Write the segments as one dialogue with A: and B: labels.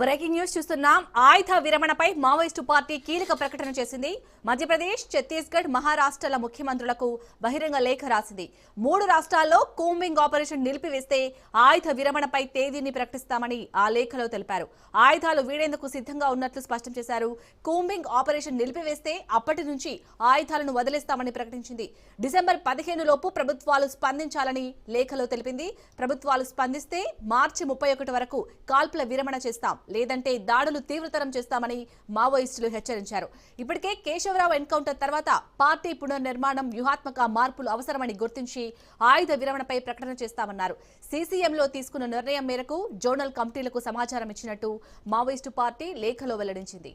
A: Breaking news చూస్తున్నాం. ఆయుధ విరమణపై Maoist party కీలక ప్రకటన చేసింది. మధ్యప్రదేశ్ ఛత్తీస్గఢ్ మహారాష్ట్రల ముఖ్యమంత్రులకు బహిరంగ లేఖ రాసింది. మూడు రాష్ట్రాల్లో కూంబింగ్ ఆపరేషన్ నిలిపివేస్తే ఆయుధ విరమణపై తేదీని ప్రకటిస్తామని ఆ లేఖలో తెలిపారు. ఆయుధాలు వీడేందుకు సిద్ధంగా ఉన్నట్లు స్పష్టం చేశారు. కూంబింగ్ ఆపరేషన్ నిలిపివేస్తే అప్పటి నుంచి ఆయుధాలను వదిలేస్తామని ప్రకటించింది. డిసెంబర్ పదిహేను లోపు ప్రభుత్వాలు స్పందించాలని లేఖలో తెలిపింది. ప్రభుత్వాలు స్పందిస్తే మార్చి ముప్పై ఒకటి వరకు కాల్పుల విరమణ చేస్తాం. లేదంటే దాడులు తీవ్రతరం చేస్తామని మావోయిస్టులు హెచ్చరించారు. ఇప్పటికే కేశవరావు ఎన్కౌంటర్ తర్వాత పార్టీ పునర్నిర్మాణం వ్యూహాత్మక మార్పులు అవసరమని గుర్తించి ఆయుధ విరమణపై ప్రకటన చేస్తామన్నారు. సీసీఎంలో తీసుకున్న నిర్ణయం మేరకు జోనల్ కమిటీలకు సమాచారం ఇచ్చినట్టు మావోయిస్టు పార్టీ లేఖలో వెల్లడించింది.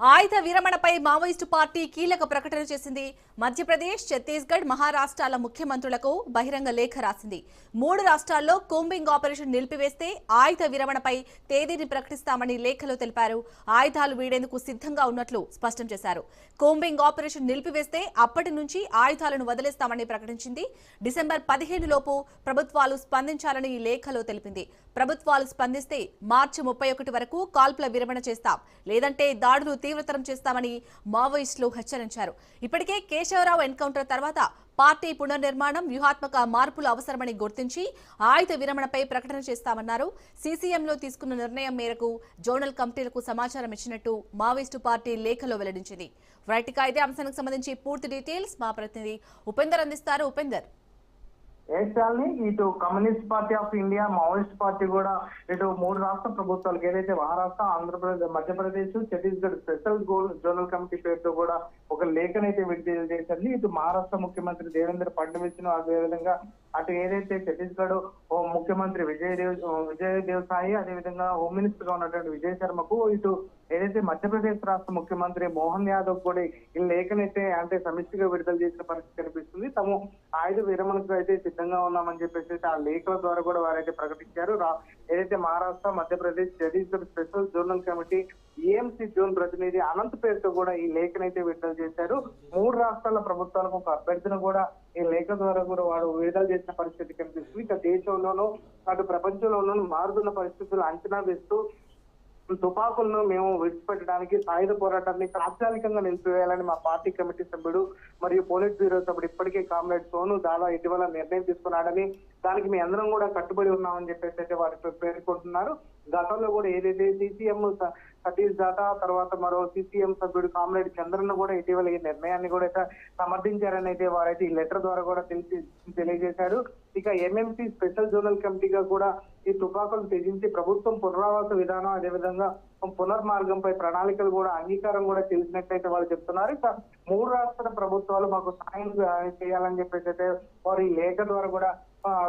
A: ఆయుధ విరమణపై మావోయిస్టు పార్టీ కీలక ప్రకటన చేసింది. మధ్యప్రదేశ్ ఛత్తీస్గఢ్ మహారాష్ట్రాల ముఖ్యమంత్రులకు బహిరంగ లేఖ రాసింది. మూడు రాష్ట్రాల్లో కూంబింగ్ ఆపరేషన్ నిలిపివేస్తే ఆయుధ విరమణపై తేదీని ప్రకటిస్తామని లేఖలో తెలిపారు. ఆయుధాలు వీడేందుకు సిద్ధంగా ఉన్నట్లు స్పష్టం చేశారు. కూంబింగ్ ఆపరేషన్ నిలిపివేస్తే అప్పటి నుంచి ఆయుధాలను వదిలేస్తామని ప్రకటించింది. డిసెంబర్ పదిహేను లోపు ప్రభుత్వాలు స్పందించాలని ఈ లేఖలో తెలిపింది. ప్రభుత్వాలు స్పందిస్తే మార్చి ముప్పై ఒకటి వరకు కాల్పుల విరమణ చేస్తాం. లేదంటే దాడులు తీవ్రతరం చేస్తామని మావోయిస్టులు హెచ్చరించారు. ఇప్పటికే కేశవరావు ఎన్కౌంటర్ తర్వాత పార్టీ పునర్నిర్మాణం వ్యూహాత్మక మార్పులు అవసరమని గుర్తించి ఆయుధ విరమణపై ప్రకటన చేస్తామన్నారు. సీసీఎంలో తీసుకున్న నిర్ణయం మేరకు జోనల్ కమిటీలకు సమాచారం ఇచ్చినట్టు మావోయిస్టు పార్టీ లేఖలో వెల్లడించింది. రైట్గా ఇదే అంశానికి సంబంధించి పూర్తి డీటెయిల్స్ మా ప్రతినిధి ఉపేందర్ అందిస్తారు. ఉపేందర్.
B: వేషాలని ఇటు communist party of India Maoist party కూడా ఇటు మూడు రాష్ట్ర ప్రభుత్వాలకు ఏదైతే Maharashtra Andhra Pradesh Madhya Pradesh Chhattisgarh special goal zonal committee పేరుతో కూడా ఒక లేఖనైతే విడుదల చేసింది. ఇటు మహారాష్ట్ర ముఖ్యమంత్రి దేవేంద్ర ఫడ్నవీస్ను అదేవిధంగా అటు ఏదైతే ఛత్తీస్గఢ్ ఓ ముఖ్యమంత్రి విజయ్ దేవ్ విజయ్ దేవ్ సాయి అదేవిధంగా హోమ్ మినిస్టర్గా ఉన్నటువంటి విజయ్ శర్మకు ఇటు ఏదైతే మధ్యప్రదేశ్ రాష్ట్ర ముఖ్యమంత్రి మోహన్ యాదవ్ కూడా ఈ లేఖనైతే అంటే సమిష్టిగా విడుదల చేసిన పరిస్థితి కనిపిస్తుంది. తాము ఆయుధ విరమణకు అయితే సిద్ధంగా ఉన్నామని చెప్పేసి ఆ లేఖల ద్వారా కూడా వారైతే ప్రకటించారు. రా- ఏదైతే Maharashtra Madhya Pradesh Chhattisgarh special zonal committee AMC zone ప్రతినిధి అనంత్ పేరుతో కూడా ఈ లేఖనైతే విడుదల చేశారు. మూడు రాష్ట్రాల ప్రభుత్వాలకు ఒక అభ్యర్థిని కూడా ఈ లేఖ ద్వారా కూడా వారు విడుదల చేసిన పరిస్థితి కనిపిస్తుంది. ఇక దేశంలోనూ అటు ప్రపంచంలోనూ మారుతున్న పరిస్థితులు అంచనా వేస్తూ తుపాకులను మేము విడిచిపెట్టడానికి సాయుధ పోరాటాన్ని తాత్కాలికంగా నిలిపివేయాలని మా పార్టీ కమిటీ సభ్యుడు మరియు పోలీస్ బ్యూరో సభ్యుడు ఇప్పటికే కామ్రేడ్ సోను దాదా ఇటీవల నిర్ణయం తీసుకున్నాడని దానికి మీ అందరం కూడా కట్టుబడి ఉన్నామని చెప్పేసి అయితే వారు పేర్కొంటున్నారు. గతంలో కూడా ఏదైతే సిసిఎం సతీష్ దాదా తర్వాత మరో సిసిఎం సభ్యుడు కామ్రేడ్ చంద్రన్ కూడా ఇటీవల ఈ నిర్ణయాన్ని కూడా అయితే సమర్థించారని అయితే వారైతే ఈ లెటర్ ద్వారా కూడా తెలిసి తెలియజేశారు. ఇక ఎంఎంసీ స్పెషల్ జోనల్ కమిటీగా కూడా ఈ తుపాకులు త్యజించి ప్రభుత్వం పునరావాస విధానం అదేవిధంగా పునర్మార్గంపై ప్రణాళికలు కూడా అంగీకారం కూడా తెలిసినట్టయితే వాళ్ళు చెప్తున్నారు. ఇక మూడు రాష్ట్ర ప్రభుత్వాలు మాకు సాయం చేయాలని చెప్పేసి అయితే వారు ఈ లేఖ ద్వారా కూడా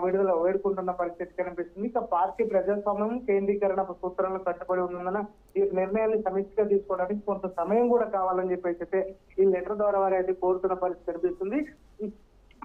B: విడుదల వేడుకుంటున్న పరిస్థితి కనిపిస్తుంది. ఇక పార్టీ ప్రజాస్వామ్యం కేంద్రీకరణ సూత్రాలను కట్టుబడి ఉన్నందున ఈ నిర్ణయాన్ని సమిష్టిగా తీసుకోవడానికి కొంత సమయం కూడా కావాలని చెప్పేసి అయితే ఈ లెటర్ ద్వారా వారు అయితే కోరుతున్న పరిస్థితి కనిపిస్తుంది.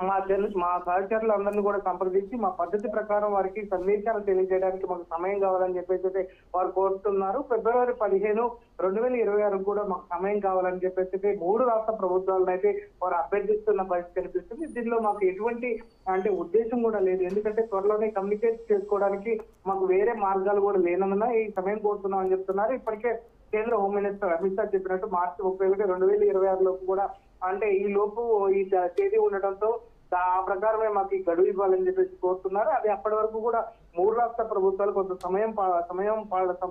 B: మా జన మా సహచరులందరినీ కూడా సంప్రదించి మా పద్ధతి ప్రకారం వారికి సందేశాలు తెలియజేయడానికి మాకు సమయం కావాలని చెప్పేసి అయితే వారు కోరుతున్నారు. ఫిబ్రవరి పదిహేను రెండు వేల ఇరవై ఆరు కూడా మాకు సమయం కావాలని చెప్పేసి అయితే మూడు రాష్ట్ర ప్రభుత్వాలను అయితే వారు అభ్యర్థిస్తున్న పరిస్థితి కనిపిస్తుంది. దీనిలో మాకు ఎటువంటి అంటే ఉద్దేశం కూడా లేదు. ఎందుకంటే త్వరలోనే కమ్యూనికేట్ చేసుకోవడానికి మాకు వేరే మార్గాలు కూడా లేనందున ఈ సమయం కోరుతున్నాం అని చెప్తున్నారు. ఇప్పటికే కేంద్ర హోమ్ మినిస్టర్ అమిత్ షా చెప్పినట్టు మార్చి ముప్పై ఒకటి రెండు వేల ఇరవై ఆరులోపు కూడా అంటే ఈ లోపు ఈ తేదీ ఉండటంతో ఆ ప్రకారమే మాకు గడువు ఇవ్వాలని చెప్పేసి కోరుతున్నారు. అది అప్పటి వరకు కూడా మూడు రాష్ట్ర ప్రభుత్వాలు కొంత సమయం పా- సమయం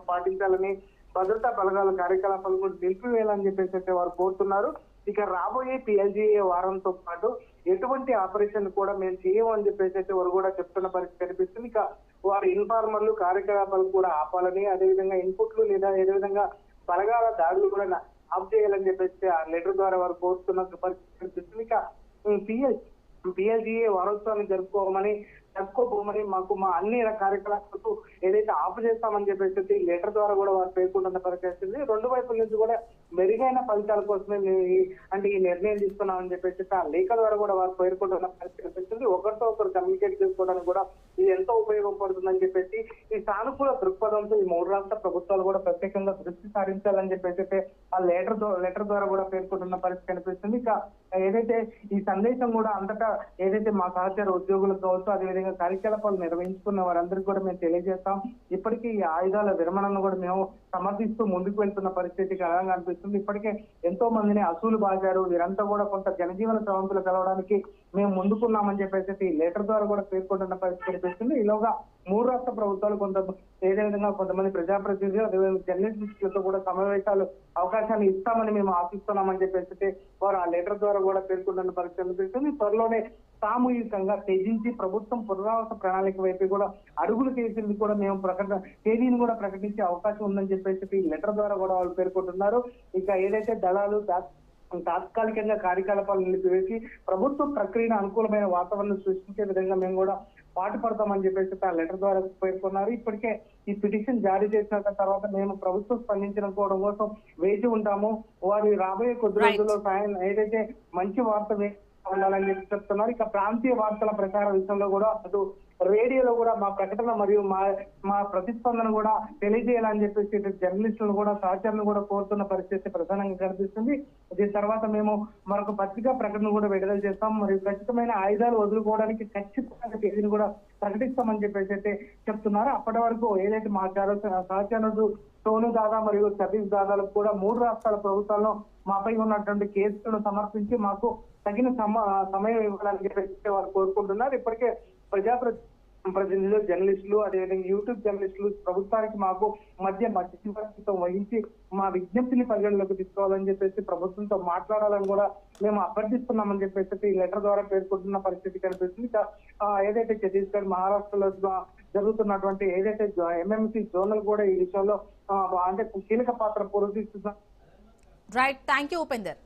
B: పాటించాలని భద్రతా బలగాల కార్యకలాపాలు కూడా నిలిపివేయాలని చెప్పేసి అయితే వారు కోరుతున్నారు. ఇక రాబోయే పిఎల్జీఏ వారంతో పాటు ఎటువంటి ఆపరేషన్ కూడా మేము చేయమని చెప్పేసి అయితే వారు కూడా చెప్తున్న పరిస్థితి కనిపిస్తుంది. ఇక వారు ఇన్ఫార్మర్లు కార్యకలాపాలు కూడా ఆపాలని అదేవిధంగా ఇన్పుట్లు లేదా అదేవిధంగా బలగాల దాడులు కూడా ఆఫ్ చేయాలని చెప్పేసి ఆ లెటర్ ద్వారా వారు కోరుతున్న పరిస్థితి కనిపిస్తుంది ఇక పిఎల్ పిఎల్జీఏ వారోత్సవాన్ని జరుపుకోమని జరుపుకోబోమని మాకు మా అన్ని కార్యకలాపాలకు ఏదైతే ఆఫ్ చేస్తామని చెప్పేసి లెటర్ ద్వారా కూడా వారు పేర్కొంటున్న పరిస్థితి రెండు వైపుల నుంచి కూడా మెరుగైన ఫలితాల కోసమే మేము ఈ- అంటే ఈ నిర్ణయం తీసుకున్నామని చెప్పేసి ఆ లేఖ ద్వారా కూడా వారు పేర్కొంటున్న పరిస్థితి కనిపిస్తుంది. ఒకరితో ఒకరు కమ్యూనికేట్ చేసుకోవడానికి కూడా ఇది ఎంతో ఉపయోగపడుతుందని చెప్పేసి ఈ సానుకూల దృక్పథంతో ఈ మూడు రాష్ట్ర ప్రభుత్వాలు కూడా ప్రత్యేకంగా దృష్టి సారించాలని చెప్పేసి ఆ లెటర్ లెటర్ ద్వారా కూడా పేర్కొంటున్న పరిస్థితి కనిపిస్తుంది. ఇక ఏదైతే ఈ సందేశం కూడా అంతటా ఏదైతే మా సహచార ఉద్యోగులకు కావచ్చు అదేవిధంగా కార్యకలాపాలు నిర్వహించుకున్న వారందరికీ కూడా మేము తెలియజేస్తాం. ఇప్పటికీ ఈ ఆయుధాల విరమణను కూడా మేము సమర్థిస్తూ ముందుకు వెళ్తున్న పరిస్థితి కలంగా అనిపిస్తుంది. ఇప్పటికే ఎంతో మందిని అసూలు బాగారు వీరంతా కూడా కొంత జనజీవన స్రవంతులు కలవడానికి మేము ముందుకున్నామని చెప్పేసి లెటర్ ద్వారా కూడా పేర్కొంటున్న పరిస్థితి కనిపిస్తుంది. ఈలోగా మూడు రాష్ట్ర ప్రభుత్వాలు కొంత ఏదే విధంగా కొంతమంది ప్రజాప్రతినిధులు అదేవిధంగా జర్నలిస్టులతో కూడా సమావేశాలు అవకాశాన్ని ఇస్తామని మేము ఆశిస్తున్నామని చెప్పేసి వారు ఆ లెటర్ ద్వారా కూడా పేర్కొంటున్న పరిస్థితి కనిపిస్తుంది. త్వరలోనే సామూహికంగా త్యజించి ప్రభుత్వం పునరావాస ప్రణాళిక వైపు కూడా అడుగులు చేసింది కూడా మేము ప్రకటన తేదీని కూడా ప్రకటించే అవకాశం ఉందని చెప్పేసి ఈ లెటర్ ద్వారా కూడా వాళ్ళు పేర్కొంటున్నారు. ఇక ఏదైతే దళాలు తాత్కాలికంగా కార్యకలాపాలు నిలిపివేసి ప్రభుత్వ ప్రక్రియను అనుకూలమైన వాతావరణం సృష్టించే విధంగా మేము కూడా పాటుపడతామని చెప్పేసి ఆ లెటర్ ద్వారా పేర్కొన్నారు. ఇప్పటికే ఈ పిటిషన్ జారీ చేసిన తర్వాత మేము ప్రభుత్వం స్పందించకపోవడం కోసం వేచి ఉంటాము. వారి రాబోయే కొద్ది. రోజుల్లో సాయం ఏదైతే మంచి వార్త ఉండాలని చెప్పి చెప్తున్నారు. ఇక ప్రాంతీయ వార్తల ప్రచార విషయంలో కూడా అటు రేడియోలో కూడా మా ప్రకటన మరియు మా మా ప్రతిస్పందన కూడా తెలియజేయాలని చెప్పేసి జర్నలిస్టులను కూడా సహచరులను కూడా కోరుతున్న పరిస్థితి ప్రధానంగా కనిపిస్తుంది. దీని తర్వాత మేము మరొక పత్రికా ప్రకటన కూడా విడుదల చేస్తాం. మరియు ఖచ్చితమైన ఆయుధాలు వదులుకోవడానికి ఖచ్చితంగా తేదీని కూడా ప్రకటిస్తామని చెప్పేసి అయితే చెప్తున్నారు. అప్పటి వరకు ఏదైతే మా చార- సహచరుడు సోను దాదా మరియు సతీష్ దాదాలకు కూడా మూడు రాష్ట్రాల ప్రభుత్వాల్లో మాపై ఉన్నటువంటి కేసులను సమర్పించి మాకు తగిన సమ- సమయం ఇవ్వాలని చెప్పేసి వారు కోరుకుంటున్నారు. ఇప్పటికే ప్రజా ప్రతినిధులు జర్నలిస్టులు అదేవిధంగా యూట్యూబ్ జర్నలిస్టులు ప్రభుత్వానికి మాకు మధ్య మధ్యవర్తిత్వం వహించి మా విజ్ఞప్తిని పరిగణలోకి తీసుకోవాలని చెప్పేసి ప్రభుత్వంతో మాట్లాడాలని కూడా మేము అభ్యర్థిస్తున్నామని చెప్పేసి ఈ లెటర్ ద్వారా పేర్కొంటున్న పరిస్థితి కనిపిస్తుంది. ఏదైతే ఛత్తీస్గఢ్ మహారాష్ట్రలో జరుగుతున్నటువంటి ఏదైతే ఎంఎంసీ జోనల్ కూడా ఈ విషయంలో అంటే కీలక పాత్ర పోషిస్తున్న
A: రైట్ థ్యాంక్ యూ ఉపేందర్